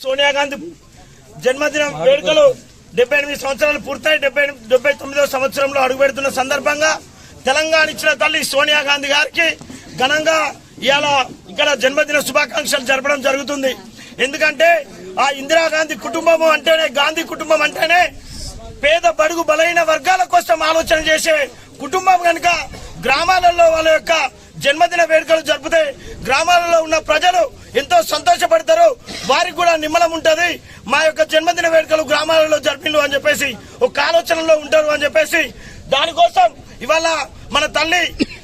సోనియా గాంధీ జన్మదినం వేడుకలు డెబ్బై ఎనిమిది సంవత్సరాలు పూర్తయి డెబ్బై డెబ్బై తొమ్మిదవ సంవత్సరంలో అడుగుపెడుతున్న సందర్భంగా తెలంగాణ ఇచ్చిన తల్లి సోనియా గాంధీ గారికి ఘనంగా ఇవాళ ఇక్కడ జన్మదిన శుభాకాంక్షలు జరపడం జరుగుతుంది. ఎందుకంటే ఆ ఇందిరాగాంధీ కుటుంబం అంటేనే గాంధీ కుటుంబం అంటేనే పేద బడుగు బలైన వర్గాల కోసం ఆలోచన చేసే కుటుంబం కనుక గ్రామాలలో వాళ్ళ యొక్క జన్మదిన వేడుకలు జరిపితే గ్రామాలలో ఉన్న ప్రజలు ఎంతో సంతోషపడతారు. వారికి కూడా నిమ్మలం ఉంటది. మా యొక్క జన్మదిన వేడుకలు గ్రామాలలో జరిపిండు అని చెప్పేసి ఒక ఆలోచనలో ఉంటారు అని చెప్పేసి దానికోసం ఇవాళ మన తల్లి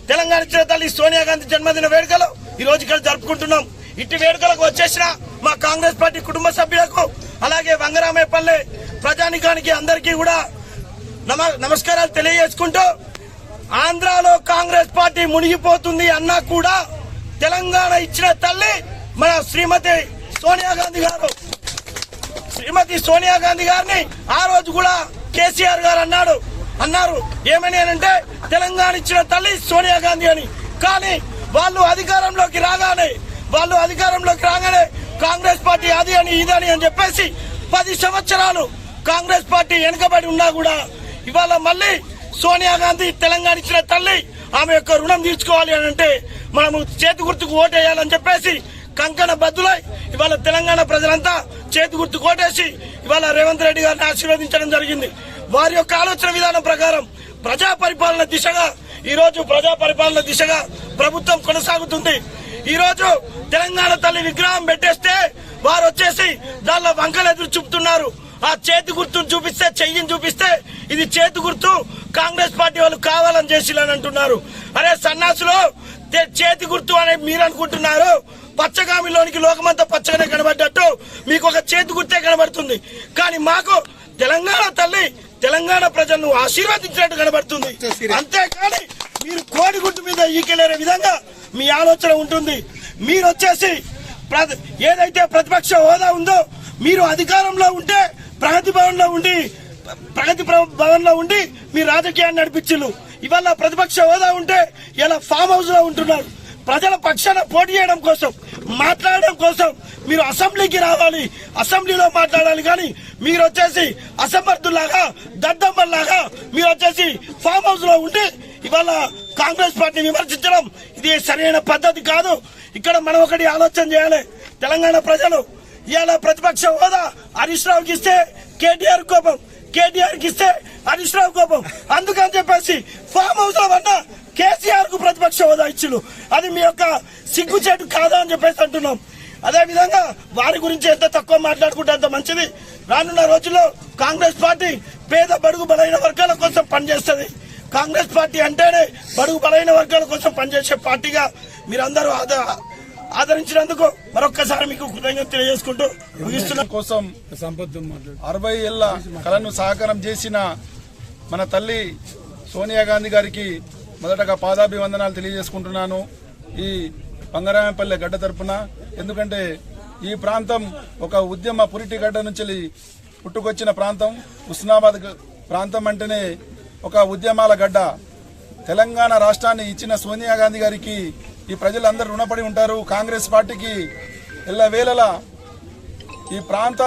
తెలంగాణ ఇచ్చిన తల్లి సోనియా గాంధీ జన్మదిన వేడుకలు ఈ రోజు ఇక్కడ జరుపుకుంటున్నాం. ఇట్టి వేడుకలకు వచ్చేసిన మా కాంగ్రెస్ పార్టీ కుటుంబ సభ్యులకు అలాగే వంగరామేపల్లె ప్రజానికానికి అందరికీ కూడా నమ- నమస్కారాలు తెలియజేసుకుంటూ ఆంధ్రాలో కాంగ్రెస్ పార్టీ మునిగిపోతుంది అన్నా కూడా తెలంగాణ ఇచ్చిన తల్లి మన శ్రీమతి సోనియా గాంధీ గారు. శ్రీమతి సోనియా గాంధీ గారిని ఆ రోజు కూడా కేసీఆర్ గారు అన్నాడు. అన్నారు ఏమని అంటే తెలంగాణ ఇచ్చిన తల్లి సోనియా గాంధీ అని. కానీ వాళ్ళు అధికారంలోకి రాగానే వాళ్ళు అధికారంలోకి రాగానే కాంగ్రెస్ పార్టీ అది అని ఇదని అని చెప్పేసి పది సంవత్సరాలు కాంగ్రెస్ పార్టీ వెనుకబడి ఉన్నా కూడా ఇవాళ మళ్ళీ సోనియా గాంధీ తెలంగాణ ఇచ్చిన తల్లి ఆమె యొక్క రుణం తీర్చుకోవాలి అని అంటే మనము చేతి గుర్తుకు ఓటేయాలని చెప్పేసి కంకణ బద్దులై ఇవాళ తెలంగాణ ప్రజలంతా చేతి గుర్తు కోటేసి ఇవాళ రేవంత్ రెడ్డి గారిని ఆశీర్వదించడం జరిగింది. వారి యొక్క ఆలోచన విధానం ప్రకారం ప్రజా పరిపాలన దిశగా ఈ రోజు ప్రజా పరిపాలన దిశగా ప్రభుత్వం కొనసాగుతుంది. ఈ రోజు తెలంగాణ తల్లి విగ్రహం పెట్టేస్తే వారు వచ్చేసి దానిలో వంకలు ఎదురు చూపుతున్నారు. ఆ చేతి గుర్తును చూపిస్తే చెయ్యిని చూపిస్తే ఇది చేతి గుర్తు. కాంగ్రెస్ పార్టీ వాళ్ళు కావాలని చేసిలని అంటున్నారు. అరే సన్నాసులు చేతి గుర్తు అని మీరు అనుకుంటున్నారు. పచ్చగామిలోనికి లోకమంతా పచ్చగానే కనబడ్డట్టు. మీకు ఒక చేతి గుర్తే కనబడుతుంది. కానీ మాకు తెలంగాణ తల్లి తెలంగాణ ప్రజలను ఆశీర్వదించినట్టు కనబడుతుంది. అంతేకాని మీరు కోడిగుర్తు మీద ఈకెళ్ళే విధంగా మీ ఆలోచన ఉంటుంది. మీరు వచ్చేసి ప్ర- ఏదైతే ప్రతిపక్ష హోదా ఉందో మీరు అధికారంలో ఉంటే ప్రగతి భవన్లో ఉండి ప్రగతి ప్ర- భవన్లో ఉండి మీ రాజకీయాన్ని నడిపించు ఇవాళ ప్రతిపక్ష హోదా ఉంటే ఇలా ఫామ్ హౌస్లో ఉంటున్నారు. ప్రజల పక్షాన పోటీ చేయడం కోసం మాట్లాడడం కోసం మీరు అసెంబ్లీకి రావాలి అసెంబ్లీలో మాట్లాడాలి కానీ మీరు వచ్చేసి అసమర్థులాగా దద్దమ్మల్లాగా మీరు వచ్చేసి ఫామ్ హౌస్లో ఉండి ఇవాళ కాంగ్రెస్ పార్టీ విమర్శించడం ఇది సరైన పద్ధతి కాదు. ఇక్కడ మనం ఒకటి ఆలోచన చేయాలి. తెలంగాణ ప్రజలు ఇవాళ ప్రతిపక్ష హోదా హరీష్ రావుకి ఇస్తే కేటీఆర్ కోపం. కేటీఆర్కి ఇస్తే హరీష్రావు కోపం. అందుకని చెప్పేసి ఫామ్ హౌస్లో ఉన్న కేసీఆర్కు ప్రతిపక్ష హోదా ఇచ్చులు అది మీ యొక్క సిగ్గుచేటు కాదా అని చెప్పేసి అంటున్నాం. అదే విధంగా వారి గురించి ఎంత తక్కువ మాట్లాడుకుంటే అంత మంచిది. రానున్న రోజుల్లో కాంగ్రెస్ పార్టీ పేద బడుగు బలైన వర్గాల కోసం పనిచేస్తుంది. కాంగ్రెస్ పార్టీ అంటేనే బడుగు బలైన వర్గాల కోసం పనిచేసే పార్టీగా మీరందరూ ఆద- ఆదరించినందుకు మరొక్కసారి మీకు కృతజ్ఞత తెలియజేసుకుంటూ ముగిస్తున్నాం. కోసం అరవై ఏళ్ళ కళను సహకారం చేసిన మన తల్లి సోనియా గాంధీ గారికి మొదటగా పాదాభివందనాలు తెలియజేసుకుంటున్నాను. ఈ బంగారాయపల్లె గడ్డ తరపున ఎందుకంటే ఈ ప్రాంతం ఒక ఉద్యమ పురిటి గడ్డ నుంచి పుట్టుకొచ్చిన ప్రాంతం. ఉస్నాబాద్ ప్రాంతం అంటేనే ఒక ఉద్యమాల గడ్డ. తెలంగాణ రాష్ట్రాన్ని ఇచ్చిన సోనియా గాంధీ గారికి ఈ ప్రజలందరూ రుణపడి ఉంటారు. కాంగ్రెస్ పార్టీకి ఎల్లవేళలా ఈ ప్రాంత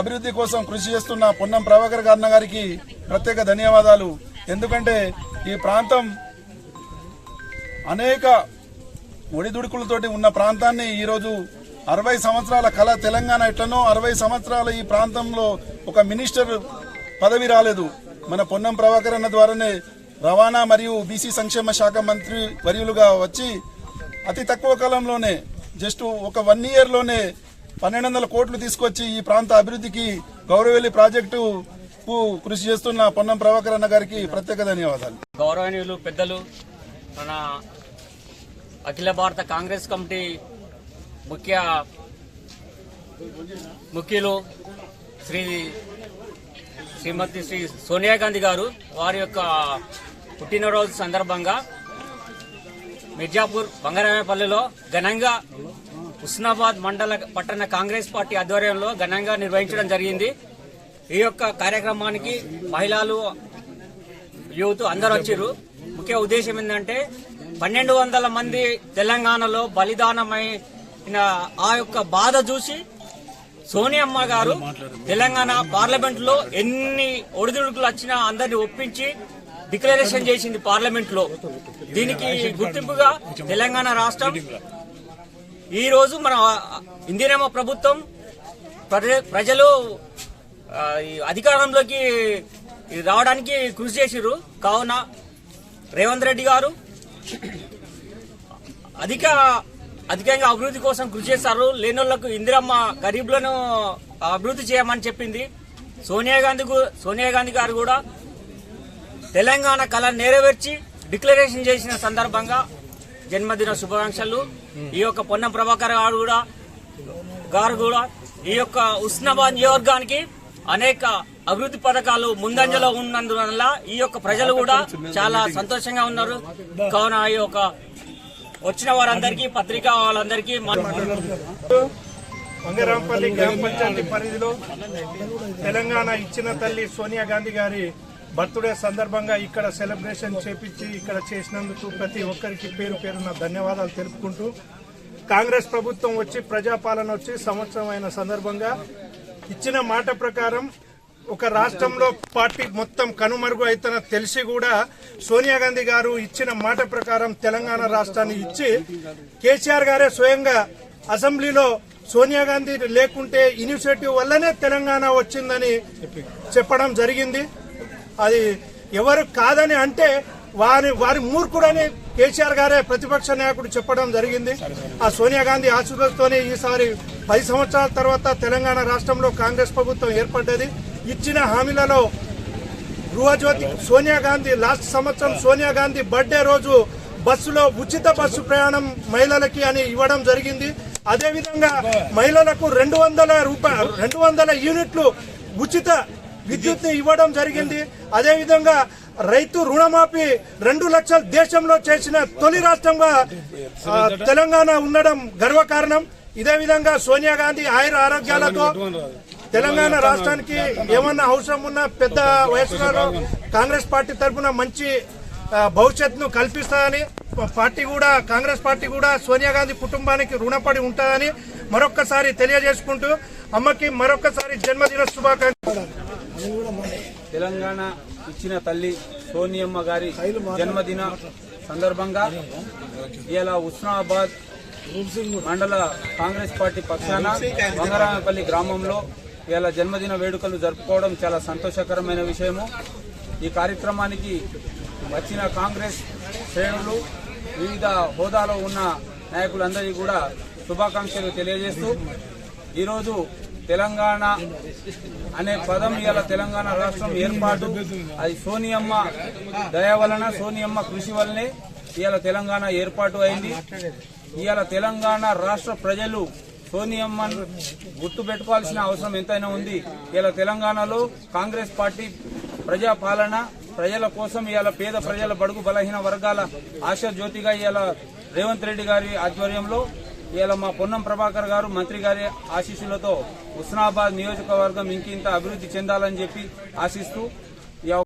అభివృద్ధి కోసం కృషి చేస్తున్న పొన్నం ప్రభాకర్ గారిన గారికి ప్రత్యేక ధన్యవాదాలు. ఎందుకంటే ఈ ప్రాంతం అనేక ఒడిదుడుకులతోటి ఉన్న ప్రాంతాన్ని ఈరోజు అరవై సంవత్సరాల కళ తెలంగాణ ఎట్లనో అరవై సంవత్సరాల ఈ ప్రాంతంలో ఒక మినిస్టర్ పదవి రాలేదు. మన పొన్నం ప్రభాకర్ అన్న ద్వారానే రవాణా మరియు బీసీ సంక్షేమ శాఖ మంత్రి వర్యులుగా వచ్చి అతి తక్కువ కాలంలోనే జస్ట్ ఒక వన్ ఇయర్లోనే పన్నెండు వందల కోట్లు తీసుకొచ్చి ఈ ప్రాంత అభివృద్ధికి గౌరవెల్లి ప్రాజెక్టు కృషి చేస్తున్న పొన్నం ప్రభాకర్ అన్న గారికి ప్రత్యేక ధన్యవాదాలు. గౌరవనీయులు పెద్దలు మన అఖిల భారత కాంగ్రెస్ కమిటీ ముఖ్య ముఖ్యులు శ్రీ శ్రీమతి శ్రీ సోనియా గాంధీ గారు వారి యొక్క పుట్టినరోజు సందర్భంగా మిర్జాపూర్ బంగారాయపల్లిలో ఘనంగా హుస్నాబాద్ మండల పట్టణ కాంగ్రెస్ పార్టీ ఆధ్వర్యంలో ఘనంగా నిర్వహించడం జరిగింది. ఈ యొక్క కార్యక్రమానికి మహిళలు యూత్ అందరూ వచ్చారు. ముఖ్య ఉద్దేశం ఏంటంటే పన్నెండు వందల మంది తెలంగాణలో బలిదానమైన ఆ యొక్క బాధ చూసి సోనియమ్మ గారు తెలంగాణ పార్లమెంట్లో ఎన్ని ఒడిదుడుకులు వచ్చినా అందరిని ఒప్పించి డిక్లరేషన్ చేసింది పార్లమెంట్లో దీనికి గుర్తింపుగా తెలంగాణ రాష్ట్రం. ఈ రోజు మన ఇందిరమ్మ ప్రభుత్వం ప్రజలు ఈ అధికారంలోకి రావడానికి కృషి చేసిర్రు. కావున రేవంత్ రెడ్డి గారు అధిక అధికంగా అభివృద్ధి కోసం కృషి చేస్తారు. లేనోళ్ళకు ఇందిరమ్మ గరీబులను అభివృద్ధి చేయమని చెప్పింది. సోనియా గాంధీ సోనియా గాంధీ గారు కూడా తెలంగాణ కళ నెరవేర్చి డిక్లరేషన్ చేసిన సందర్భంగా జన్మదిన శుభాకాంక్షలు. ఈ యొక్క పొన్నం ప్రభాకర్ గారు కూడా గారు కూడా ఈ యొక్క ఉస్నాబాద్ నియోజకవర్గానికి అనేక అభివృద్ధి పథకాలు ముందంజలో ఉన్నందువల్ల ఈ యొక్క ప్రజలు కూడా చాలా సంతోషంగా ఉన్నారు. కావున ఈ యొక్క వచ్చిన వారందరికీ పత్రికా వాళ్ళందరికీ మా- వంగరాంపల్లి గ్రామ పంచాయతీ పరిధిలో తెలంగాణ ఇచ్చిన తల్లి సోనియా గాంధీ గారి బర్త్డే సందర్భంగా ఇక్కడ సెలబ్రేషన్ చేపించి ఇక్కడ చేసినందుకు ప్రతి ఒక్కరికి పేరు పేరున ధన్యవాదాలు తెలుపుకుంటూ కాంగ్రెస్ ప్రభుత్వం వచ్చి ప్రజాపాలన వచ్చి సంవత్సరం అయిన సందర్భంగా ఇచ్చిన మాట ప్రకారం ఒక రాష్ట్రంలో పార్టీ మొత్తం కనుమరుగు అయితేన తెలిసి కూడా సోనియా గాంధీ గారు ఇచ్చిన మాట ప్రకారం తెలంగాణ రాష్ట్రాన్ని ఇచ్చి కేసీఆర్ గారే స్వయంగా అసెంబ్లీలో సోనియా గాంధీ లేకుంటే ఇనిషియేటివ్ వల్లనే తెలంగాణ వచ్చిందని చెప్పడం జరిగింది. అది ఎవరు కాదని అంటే వారి వారి మూర్ఖుడని కేసీఆర్ గారే ప్రతిపక్ష నాయకుడు చెప్పడం జరిగింది. ఆ సోనియా గాంధీ ఆశీర్వాదంతోనే ఈసారి పది సంవత్సరాల తర్వాత తెలంగాణ రాష్ట్రంలో కాంగ్రెస్ ప్రభుత్వం ఏర్పడ్డది. ఇచ్చిన హామీలలో గృహజ్యోతి సోనియా గాంధీ లాస్ట్ సంవత్సరం సోనియా గాంధీ బర్త్డే రోజు బస్సులో ఉచిత బస్సు ప్రయాణం మహిళలకి అని ఇవ్వడం జరిగింది. అదేవిధంగా మహిళలకు రెండు వందల రూపాయలు రెండు వందల యూనిట్లు ఉచిత విద్యుత్ని ఇవ్వడం జరిగింది. అదేవిధంగా రైతు రుణమాఫీ రెండు లక్షల దేశంలో చేసిన తొలి రాష్ట్రంగా తెలంగాణ ఉండడం గర్వకారణం ఇదే విధంగా సోనియా గాంధీ ఆయుర ఆరోగ్యాలతో తెలంగాణ రాష్ట్రానికి ఏమన్నా అవసరం ఉన్న పెద్ద వయసులో కాంగ్రెస్ పార్టీ తరఫున మంచి భవిష్యత్తును కల్పిస్తాయని పార్టీ కూడా కాంగ్రెస్ పార్టీ కూడా సోనియా గాంధీ కుటుంబానికి రుణపడి ఉంటుందని మరొక్కసారి తెలియజేసుకుంటూ అమ్మకి మరొక్కసారి జన్మదిన శుభాకాంక్షలు. తెలంగాణ ఇచ్చిన తల్లి సోనియమ్మ గారి జన్మదిన సందర్భంగా ఇలా ఉస్నాబాద్ మండల కాంగ్రెస్ పార్టీ పక్షాన బంగారామపల్లి గ్రామంలో ఇలా జన్మదిన వేడుకలు జరుపుకోవడం చాలా సంతోషకరమైన విషయము. ఈ కార్యక్రమానికి వచ్చిన కాంగ్రెస్ శ్రేణులు వివిధ హోదాలో ఉన్న నాయకులందరికీ కూడా శుభాకాంక్షలు తెలియజేస్తూ ఈరోజు తెలంగాణ అనే పదం ఇవాళ తెలంగాణ రాష్ట్రం ఏర్పాటు. అది సోనియమ్మ దయ వలన సోనియమ్మ కృషి వల్లనే ఇవాళ తెలంగాణ ఏర్పాటు అయింది. ఇవాళ తెలంగాణ రాష్ట్ర ప్రజలు సోనియమ్మ గుర్తు పెట్టుకోవాల్సిన అవసరం ఎంతైనా ఉంది. ఇలా తెలంగాణలో కాంగ్రెస్ పార్టీ ప్రజాపాలన ప్రజల కోసం ఇవాళ పేద ప్రజల బడుగు బలహీన వర్గాల ఆశా జ్యోతిగా ఇవాళ రేవంత్ రెడ్డి గారి ఆధ్వర్యంలో ఇలా మా పొన్నం ప్రభాకర్ గారు మంత్రి గారి ఆశీస్సులతో హుస్నాబాద్ నియోజకవర్గం ఇంకింత అభివృద్ధి చెందాలని చెప్పి ఆశిస్తూ